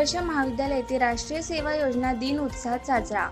आदर्श महाविद्यालय येथे राष्ट्रीय सेवा योजना दिन उत्साहात साजरा.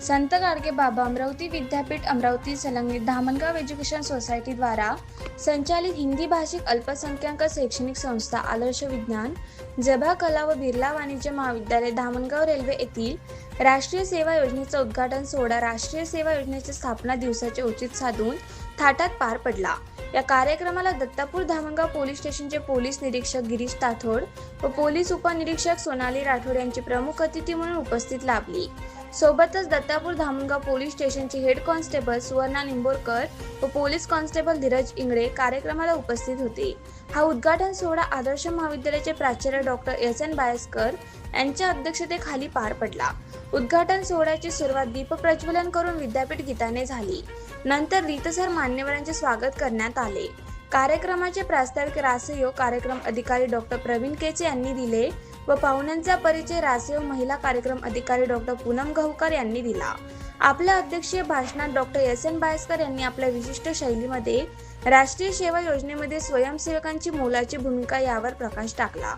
संत गाडगे बाबा अमरावती विद्यापीठ अमरावती संलग्नित धामणगाव एज्युकेशन सोसायटीद्वारा संचालित हिंदी भाषिक अल्पसंख्याक शैक्षणिक संस्था आदर्श विज्ञान जभा कला व बिर्ला वाणिज्य महाविद्यालय धामणगाव रेल्वे येथील राष्ट्रीय सेवा योजनेचा उद्घाटन सोहळा राष्ट्रीय सेवा योजनेच्या स्थापना दिवसाचे औचित्य साधून थाटात पार पडला. या कार्यक्रमाला दत्तापूर धामणगाव पोलीस स्टेशनचे पोलीस निरीक्षक गिरीश ताथोड व पोलीस उपनिरीक्षक सोनाली राठोड यांची प्रमुख अतिथी म्हणून उपस्थित लाभली. सोबतच दत्तापूर धामणगाव पोलीस स्टेशनचे हेड कॉन्स्टेबल सुवर्णा निंबोरकर व पोलीस कॉन्स्टेबल धीरज इंगळे कार्यक्रमाला उपस्थित होते. हा उद्घाटन सोहळा आदर्श महाविद्यालयाचे प्राचार्य डॉक्टर एस एन बायस्कर यांच्या अध्यक्षतेखाली पार पडला. उद्घाटन सोहळ्याची सुरुवात दीप प्रज्वलन करून विद्यापीठ गीताने झाली. नंतर रीतसर मान्यवरांचे स्वागत करण्यात आले. कार्यक्रमाचे प्रास्ताविक रासयोग कार्यक्रम अधिकारी डॉक्टर प्रवीण केचे यांनी दिले व पाहुण्यांचा परिचय रासयोग महिला कार्यक्रम अधिकारी डॉक्टर पूनम गहुकर यांनी दिला. आपल्या अध्यक्षीय भाषणात डॉक्टर एस एन बायस्कर यांनी आपल्या विशिष्ट शैलीमध्ये राष्ट्रीय सेवा योजनेमध्ये स्वयंसेवकांची मोलाची भूमिका यावर प्रकाश टाकला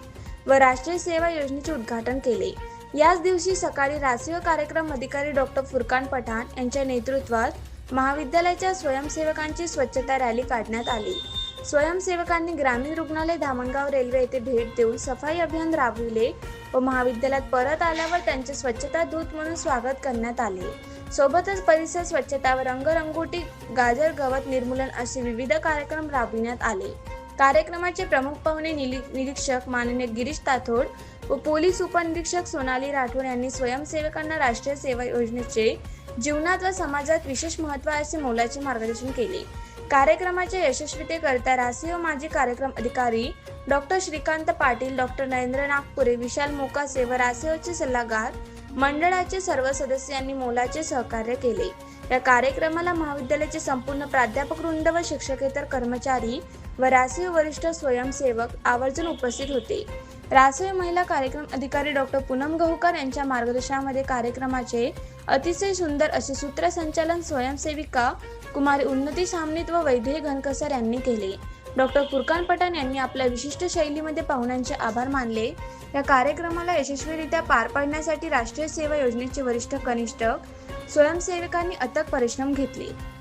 व राष्ट्रीय सेवा योजनेचे उद्घाटन केले. याच दिवशी सकाळी राष्ट्रीय कार्यक्रम अधिकारी डॉक्टर फुरकान पठाण यांच्या नेतृत्वात महाविद्यालयाच्या स्वयंसेवकांची स्वच्छता रॅली काढण्यात आली. स्वयंसेवकांनी ग्रामीण रुग्णालय धामणगाव रेल्वे येथे भेट देऊन सफाई अभियान राबविले व महाविद्यालयात परत आल्यावर त्यांचे स्वच्छता दूत म्हणून स्वागत करण्यात आले. सोबतच परिसर स्वच्छता व रंगरंगोटी गाजर गवत निर्मूलन असे विविध कार्यक्रम राबविण्यात आले. कार्यक्रमाचे प्रमुख पाहुणे निली- निरीक्षक माननीय गिरीश ताथोड व पोलीस उपनिरीक्षक सोनाली राठोड यांनी स्वयंसेवकांना राष्ट्रीय सेवा योजनेचे जीवनात व समाजात विशेष महत्त्व असे मोलाचे मार्गदर्शन केले. कार्यक्रमाच्या यशस्वीतेकरिता व माजी कार्यक्रम अधिकारी डॉक्टर श्रीकांत पाटील डॉक्टर नरेंद्र नागपुरे विशाल मोकासे व रासेवचे सल्लागार मंडळाचे सर्व सदस्यांनी मोलाचे सहकार्य केले. या कार्यक्रमाला महाविद्यालयाचे संपूर्ण प्राध्यापक वृंद व शिक्षकेतर कर्मचारी व रासीव वरिष्ठ स्वयंसेवक आवर्जून उपस्थित होते. रासय महिला कार्यक्रम अधिकारी डॉक्टर पूनम गहुकर यांच्या मार्गदर्शनामध्ये कार्यक्रमाचे अतिशय सुंदर असे सूत्रसंचालन स्वयंसेविका कुमारी उन्नती सामनीत व वैद्य घनकसर यांनी केले. डॉक्टर फुरकान पठाण यांनी आपल्या विशिष्ट शैलीमध्ये पाहुण्यांचे आभार मानले. या कार्यक्रमाला यशस्वीरित्या पार पाडण्यासाठी राष्ट्रीय सेवा योजनेचे वरिष्ठ कनिष्ठ स्वयंसेवकांनी अथक परिश्रम घेतले.